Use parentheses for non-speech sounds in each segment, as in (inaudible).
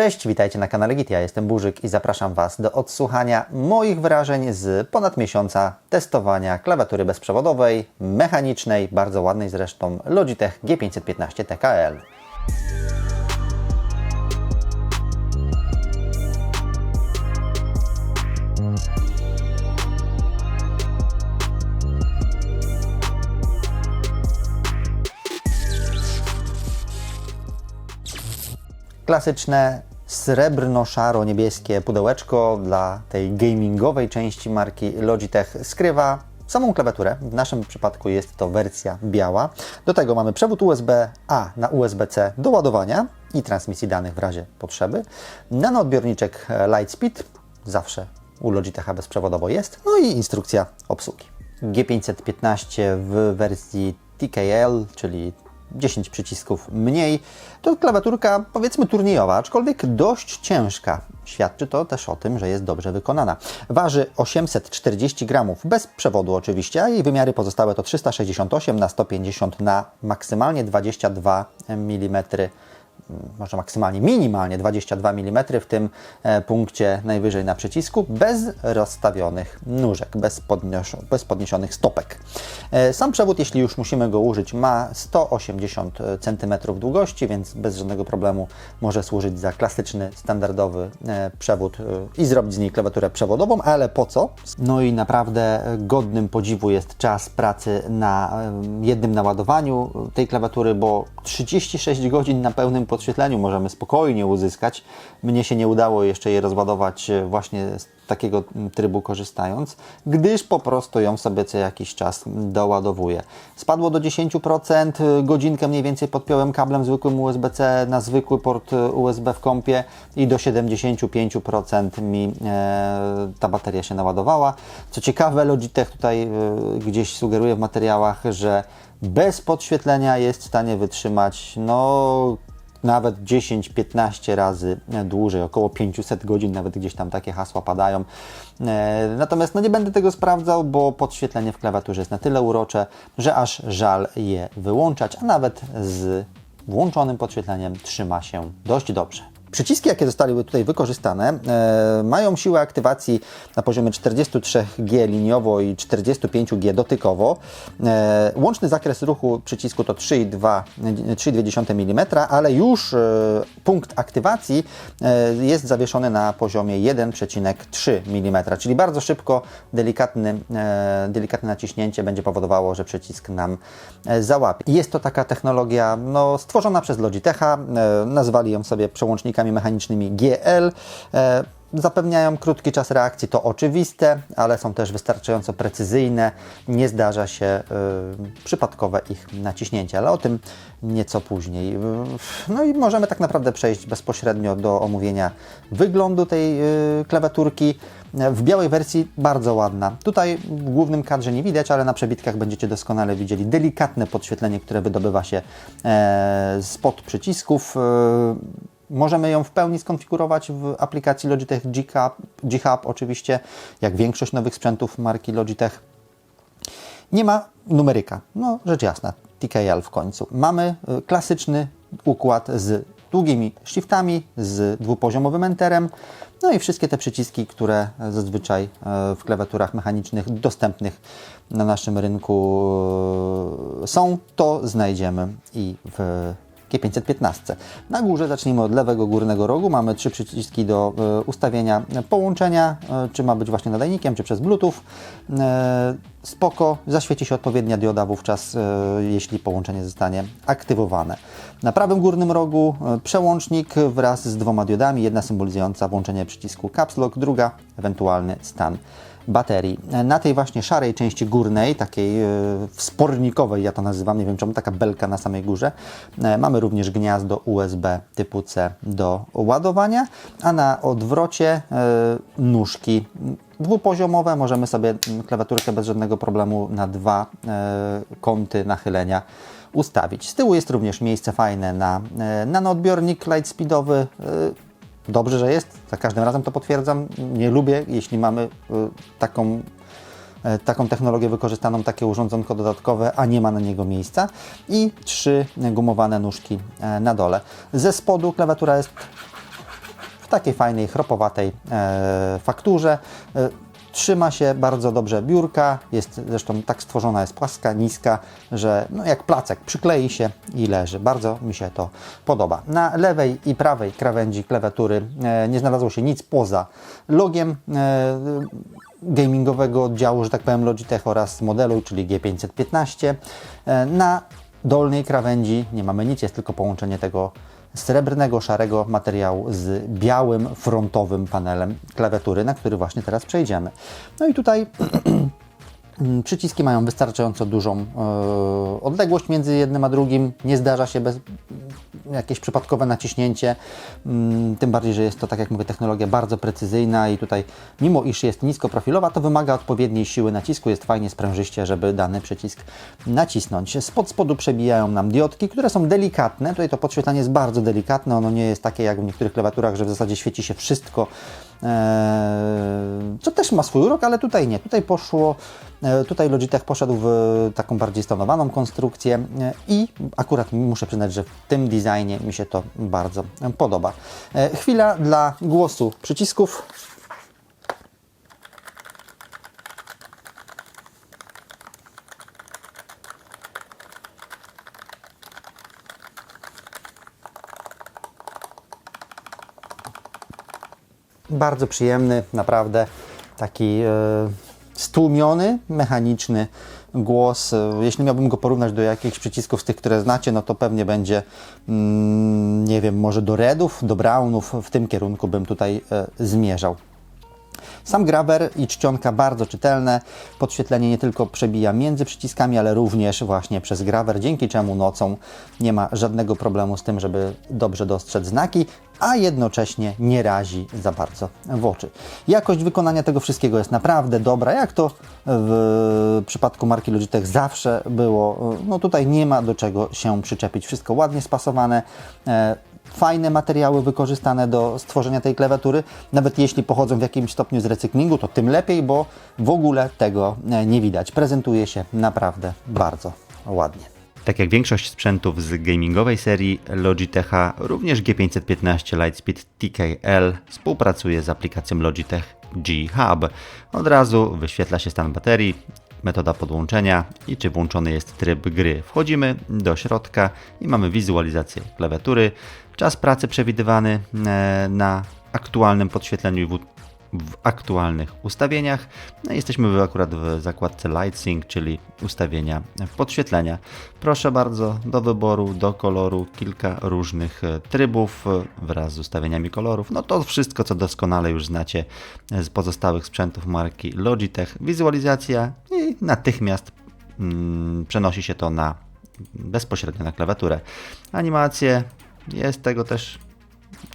Cześć, witajcie na kanale Git. Ja jestem Burzyk i zapraszam Was do odsłuchania moich wrażeń z ponad miesiąca testowania klawiatury bezprzewodowej, mechanicznej, bardzo ładnej zresztą Logitech G515 TKL. klasyczne srebrno-szaro-niebieskie pudełeczko dla tej gamingowej części marki Logitech skrywa samą klawiaturę. W naszym przypadku jest to wersja biała. Do tego mamy przewód USB-A na USB-C do ładowania i transmisji danych w razie potrzeby. Nanoodbiorniczek Lightspeed, zawsze u Logitecha bezprzewodowo jest. No i instrukcja obsługi. G515 w wersji TKL, czyli 10 przycisków mniej. To klawiaturka powiedzmy turniejowa, aczkolwiek dość ciężka. Świadczy to też o tym, że jest dobrze wykonana. Waży 840 gramów, bez przewodu oczywiście, a jej wymiary pozostałe to 368 na 150 na maksymalnie 22 mm może maksymalnie, minimalnie 22 mm w tym e, punkcie najwyżej na przycisku, bez rozstawionych nóżek, bez, podnios bez podniesionych stopek. E, Sam przewód, jeśli już musimy go użyć, ma 180 cm długości, więc bez żadnego problemu może służyć za klasyczny, standardowy e, przewód i zrobić z niej klawiaturę przewodową, ale po co? No i naprawdę godnym podziwu jest czas pracy na jednym naładowaniu tej klawiatury, bo 36 godzin na pełnym podświetleniu możemy spokojnie uzyskać. Mnie się nie udało jeszcze jej rozładować właśnie z takiego trybu korzystając, gdyż po prostu ją sobie co jakiś czas doładowuję. Spadło do 10%, godzinkę mniej więcej podpiąłem kablem zwykłym USB-C na zwykły port USB w kompie i do 75% mi e, ta bateria się naładowała. Co ciekawe, Logitech tutaj e, gdzieś sugeruje w materiałach, że bez podświetlenia jest w stanie wytrzymać no nawet 10-15 razy dłużej, około 500 godzin, nawet gdzieś tam takie hasła padają. E, Natomiast no nie będę tego sprawdzał, bo podświetlenie w klawiaturze jest na tyle urocze, że aż żal je wyłączać, a nawet z włączonym podświetleniem trzyma się dość dobrze. Przyciski, jakie zostały tutaj wykorzystane, e, mają siłę aktywacji na poziomie 43G liniowo i 45G dotykowo. E, łączny zakres ruchu przycisku to 3,2 mm, ale już e, punkt aktywacji e, jest zawieszony na poziomie 1,3 mm, czyli bardzo szybko, delikatny, e, delikatne naciśnięcie będzie powodowało, że przycisk nam e, załapie. Jest to taka technologia no, stworzona przez Logitecha, e, nazwali ją sobie przełącznikami mechanicznymi GL. E, Zapewniają krótki czas reakcji, to oczywiste, ale są też wystarczająco precyzyjne. Nie zdarza się y, przypadkowe ich naciśnięcie, ale o tym nieco później. Y, No i możemy tak naprawdę przejść bezpośrednio do omówienia wyglądu tej y, klawiaturki. W białej wersji bardzo ładna. Tutaj w głównym kadrze nie widać, ale na przebitkach będziecie doskonale widzieli delikatne podświetlenie, które wydobywa się e, spod przycisków. E, Możemy ją w pełni skonfigurować w aplikacji Logitech G-Hub, G-Hub oczywiście, jak większość nowych sprzętów marki Logitech. Nie ma numeryka, no rzecz jasna, TKL w końcu. Mamy y, klasyczny układ z długimi shiftami, z dwupoziomowym enterem, no i wszystkie te przyciski, które zazwyczaj y, w klawiaturach mechanicznych dostępnych na naszym rynku y, są, to znajdziemy i w G515. Na górze zacznijmy od lewego górnego rogu. Mamy trzy przyciski do e, ustawienia połączenia, e, czy ma być właśnie nadajnikiem, czy przez Bluetooth. E, spoko, zaświeci się odpowiednia dioda wówczas, jeśli połączenie zostanie aktywowane. Na prawym górnym rogu przełącznik wraz z dwoma diodami, jedna symbolizująca włączenie przycisku Caps Lock, druga ewentualny stan baterii. Na tej właśnie szarej części górnej, takiej e, wspornikowej, ja to nazywam, nie wiem czemu, taka belka na samej górze, e, mamy również gniazdo USB typu C do ładowania, a na odwrocie e, nóżki dwupoziomowe. Możemy sobie klawiaturkę bez żadnego problemu na dwa kąty nachylenia ustawić. Z tyłu jest również miejsce fajne na nanoodbiornik lightspeedowy. E, Dobrze, że jest. Za każdym razem to potwierdzam. Nie lubię, jeśli mamy y, taką, e, taką technologię wykorzystaną, takie urządzonko dodatkowe, a nie ma na niego miejsca. I trzy gumowane nóżki e, na dole. Ze spodu klawiatura jest takiej fajnej, chropowatej e, fakturze. Trzyma się bardzo dobrze biurka, jest zresztą tak stworzona, jest płaska, niska, że no jak placek przyklei się i leży. Bardzo mi się to podoba. Na lewej i prawej krawędzi klawiatury e, nie znalazło się nic poza logiem e, gamingowego oddziału, że tak powiem, Logitech oraz modelu, czyli G515. E, Na dolnej krawędzi nie mamy nic, jest tylko połączenie tego srebrnego, szarego materiału z białym frontowym panelem klawiatury, na który właśnie teraz przejdziemy. No i tutaj (clears throat) Przyciski mają wystarczająco dużą e, odległość między jednym a drugim. Nie zdarza się bez jakieś przypadkowe naciśnięcie. Mm, tym bardziej, że jest to, tak jak mówię, technologia bardzo precyzyjna i tutaj, mimo iż jest niskoprofilowa, to wymaga odpowiedniej siły nacisku. Jest fajnie sprężyście, żeby dany przycisk nacisnąć. Spod spodu przebijają nam diodki, które są delikatne. Tutaj to podświetlenie jest bardzo delikatne. Ono nie jest takie jak w niektórych klawiaturach, że w zasadzie świeci się wszystko co też ma swój urok, ale tutaj nie. Tutaj poszło, e, tutaj Logitech poszedł w taką bardziej stonowaną konstrukcję e, i akurat muszę przyznać, że w tym designie mi się to bardzo podoba. E, Chwila dla głosu przycisków. Bardzo przyjemny, naprawdę taki e, stłumiony, mechaniczny głos. E, Jeśli miałbym go porównać do jakichś przycisków z tych, które znacie, no to pewnie będzie, mm, nie wiem, może do redów, do brownów. W tym kierunku bym tutaj e, zmierzał. Sam grawer i czcionka bardzo czytelne. Podświetlenie nie tylko przebija między przyciskami, ale również właśnie przez grawer, dzięki czemu nocą nie ma żadnego problemu z tym, żeby dobrze dostrzec znaki, a jednocześnie nie razi za bardzo w oczy. Jakość wykonania tego wszystkiego jest naprawdę dobra, jak to w przypadku marki Logitech zawsze było. No tutaj nie ma do czego się przyczepić. Wszystko ładnie spasowane. Fajne materiały wykorzystane do stworzenia tej klawiatury. Nawet jeśli pochodzą w jakimś stopniu z recyklingu, to tym lepiej, bo w ogóle tego e, nie widać. Prezentuje się naprawdę bardzo ładnie. Tak jak większość sprzętów z gamingowej serii Logitecha, również G515 Lightspeed TKL współpracuje z aplikacją Logitech G Hub. Od razu wyświetla się stan baterii, metoda podłączenia i czy włączony jest tryb gry. Wchodzimy do środka i mamy wizualizację klawiatury, czas pracy przewidywany e, na aktualnym podświetleniu w w aktualnych ustawieniach. No jesteśmy akurat w zakładce Light Sync, czyli ustawienia podświetlenia. Proszę bardzo, do wyboru, do koloru, kilka różnych e, trybów e, wraz z ustawieniami kolorów. No to wszystko, co doskonale już znacie z pozostałych sprzętów marki Logitech. Wizualizacja i natychmiast mm, przenosi się to na bezpośrednio na klawiaturę. Animacje, jest tego też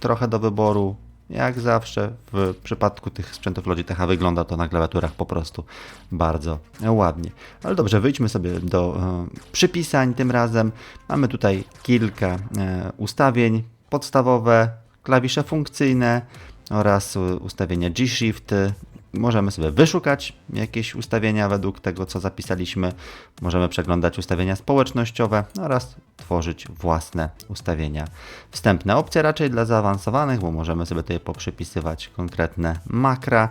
trochę do wyboru. Jak zawsze w przypadku tych sprzętów Logitecha wygląda to na klawiaturach po prostu bardzo ładnie. Ale dobrze, wyjdźmy sobie do e, przypisań tym razem. Mamy tutaj kilka e, ustawień podstawowe, klawisze funkcyjne oraz ustawienia G-Shift. Możemy sobie wyszukać jakieś ustawienia według tego, co zapisaliśmy. Możemy przeglądać ustawienia społecznościowe oraz tworzyć własne ustawienia wstępne. Opcja raczej dla zaawansowanych, bo możemy sobie tutaj poprzypisywać konkretne makra,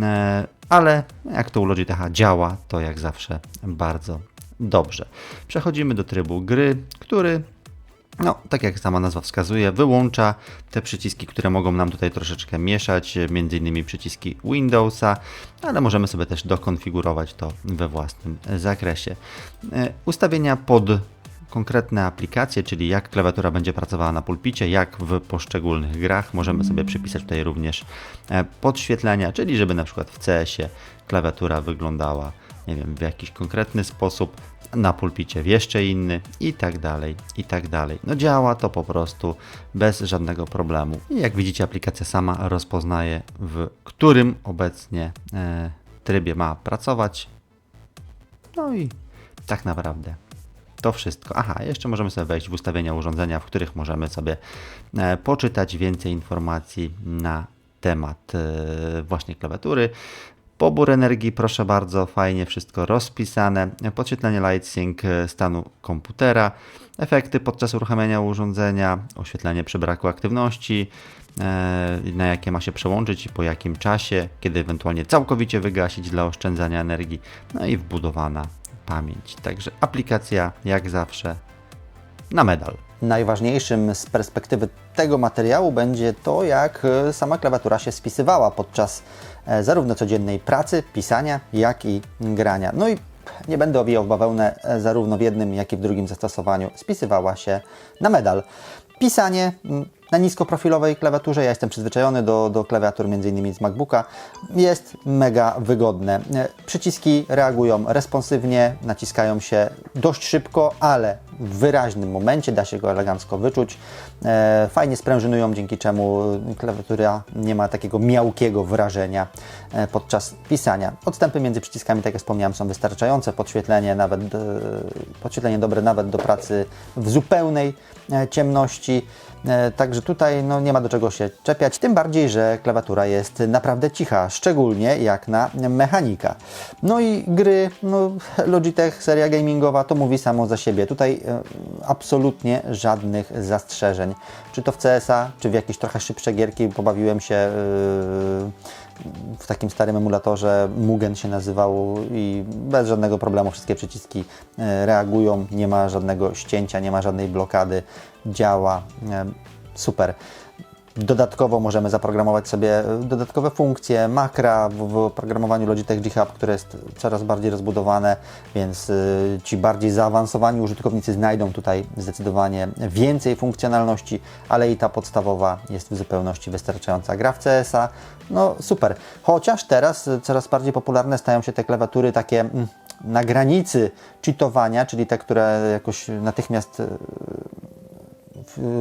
e, ale jak to u Logitecha działa, to jak zawsze bardzo dobrze. Przechodzimy do trybu gry, który no, tak jak sama nazwa wskazuje, wyłącza te przyciski, które mogą nam tutaj troszeczkę mieszać, między innymi przyciski Windowsa, ale możemy sobie też dokonfigurować to we własnym zakresie. E, Ustawienia pod konkretne aplikacje, czyli jak klawiatura będzie pracowała na pulpicie, jak w poszczególnych grach. Możemy sobie przypisać tutaj również e, podświetlenia, czyli żeby na przykład w CS-ie klawiatura wyglądała nie wiem, w jakiś konkretny sposób, na pulpicie w jeszcze inny i tak dalej, i tak dalej. No działa to po prostu bez żadnego problemu. I jak widzicie, aplikacja sama rozpoznaje, w którym obecnie e, trybie ma pracować. No i tak naprawdę to wszystko. Aha, jeszcze możemy sobie wejść w ustawienia urządzenia, w których możemy sobie e, poczytać więcej informacji na temat e, właśnie klawiatury. Pobór energii, proszę bardzo, fajnie wszystko rozpisane. Podświetlenie Light Sync e, stanu komputera, efekty podczas uruchamiania urządzenia, oświetlenie przy braku aktywności, e, na jakie ma się przełączyć i po jakim czasie, kiedy ewentualnie całkowicie wygasić dla oszczędzania energii, no i wbudowana pamięć. Także aplikacja jak zawsze na medal. Najważniejszym z perspektywy tego materiału będzie to, jak e, sama klawiatura się spisywała podczas zarówno codziennej pracy, pisania, jak i grania. No i nie będę owijał bawełnę, e, zarówno w jednym, jak i w drugim zastosowaniu spisywała się na medal. Pisanie na niskoprofilowej klawiaturze, ja jestem przyzwyczajony do, do klawiatur m.in. z MacBooka, jest mega wygodne. E, Przyciski reagują responsywnie, naciskają się dość szybko, ale w wyraźnym momencie da się go elegancko wyczuć. E, Fajnie sprężynują, dzięki czemu klawiatura nie ma takiego miałkiego wrażenia e, podczas pisania. Odstępy między przyciskami, tak jak wspomniałem, są wystarczające. Podświetlenie, nawet, podświetlenie dobre nawet do pracy w zupełnej ciemności. E, Także tutaj no, nie ma do czego się czepiać, tym bardziej, że klawiatura jest naprawdę cicha, szczególnie jak na mechanika. No i gry, no, Logitech seria gamingowa to mówi samo za siebie. Tutaj e, absolutnie żadnych zastrzeżeń. Czy to w CSa, czy w jakieś trochę szybsze gierki, pobawiłem się e, w takim starym emulatorze Mugen się nazywał i bez żadnego problemu wszystkie przyciski e, reagują, nie ma żadnego ścięcia, nie ma żadnej blokady, działa e, super. Dodatkowo możemy zaprogramować sobie e, dodatkowe funkcje, makra w, oprogramowaniu Logitech G Hub, które jest coraz bardziej rozbudowane, więc y, ci bardziej zaawansowani użytkownicy znajdą tutaj zdecydowanie więcej funkcjonalności, ale i ta podstawowa jest w zupełności wystarczająca. Gra w CS-a, no super. Chociaż teraz y, coraz bardziej popularne stają się te klawiatury takie mm, na granicy cheatowania, czyli te, które jakoś natychmiast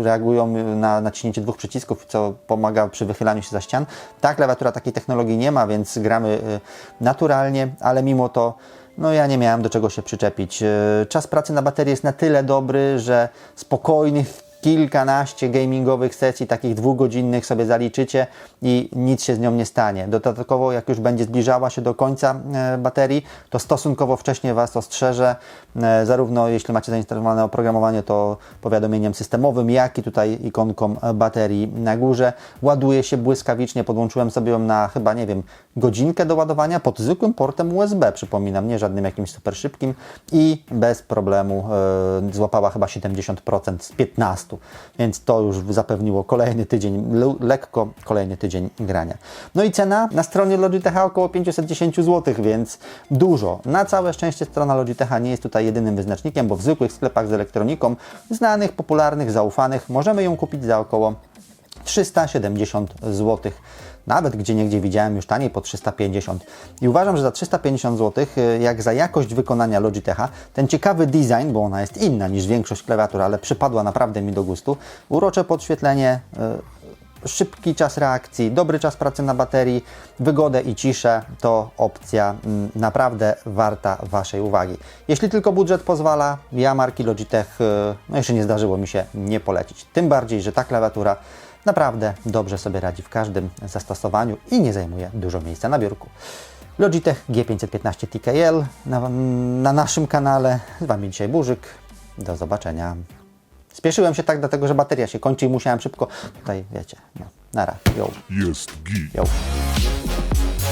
reagują na naciśnięcie dwóch przycisków, co pomaga przy wychylaniu się za ścian. Ta klawiatura takiej technologii nie ma, więc gramy y, naturalnie, ale mimo to no ja nie miałem do czego się przyczepić. Y, Czas pracy na baterii jest na tyle dobry, że spokojnych kilkanaście gamingowych sesji, takich dwugodzinnych sobie zaliczycie i nic się z nią nie stanie. Dodatkowo, jak już będzie zbliżała się do końca e, baterii, to stosunkowo wcześnie Was ostrzeże, e, zarówno jeśli macie zainstalowane oprogramowanie, to powiadomieniem systemowym, jak i tutaj ikonką baterii na górze. Ładuje się błyskawicznie, podłączyłem sobie ją na chyba, nie wiem, godzinkę do ładowania pod zwykłym portem USB, przypominam, nie żadnym jakimś super szybkim i bez problemu e, złapała chyba 70% z 15, więc to już zapewniło kolejny tydzień, le- lekko kolejny tydzień grania. No i cena na stronie Logitecha około 510 zł, więc dużo. Na całe szczęście strona Logitecha nie jest tutaj jedynym wyznacznikiem, bo w zwykłych sklepach z elektroniką, znanych, popularnych, zaufanych, możemy ją kupić za około 370 zł. Nawet gdzie niegdzie widziałem już taniej po 350. I uważam, że za 350 zł, y, jak za jakość wykonania Logitecha, ten ciekawy design, bo ona jest inna niż większość klawiatur, ale przypadła naprawdę mi do gustu, urocze podświetlenie, y, szybki czas reakcji, dobry czas pracy na baterii, wygodę i ciszę to opcja mm, naprawdę warta Waszej uwagi. Jeśli tylko budżet pozwala, ja marki Logitech, y, no jeszcze nie zdarzyło mi się nie polecić. Tym bardziej, że ta klawiatura naprawdę dobrze sobie radzi w każdym zastosowaniu i nie zajmuje dużo miejsca na biurku. Logitech G515 TKL na, na naszym kanale. Z Wami dzisiaj Burzyk. Do zobaczenia. Spieszyłem się tak, dlatego że bateria się kończy i musiałem szybko. Tutaj wiecie, no, nara, yo, Jest git. yo,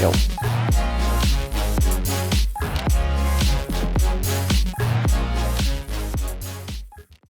yo.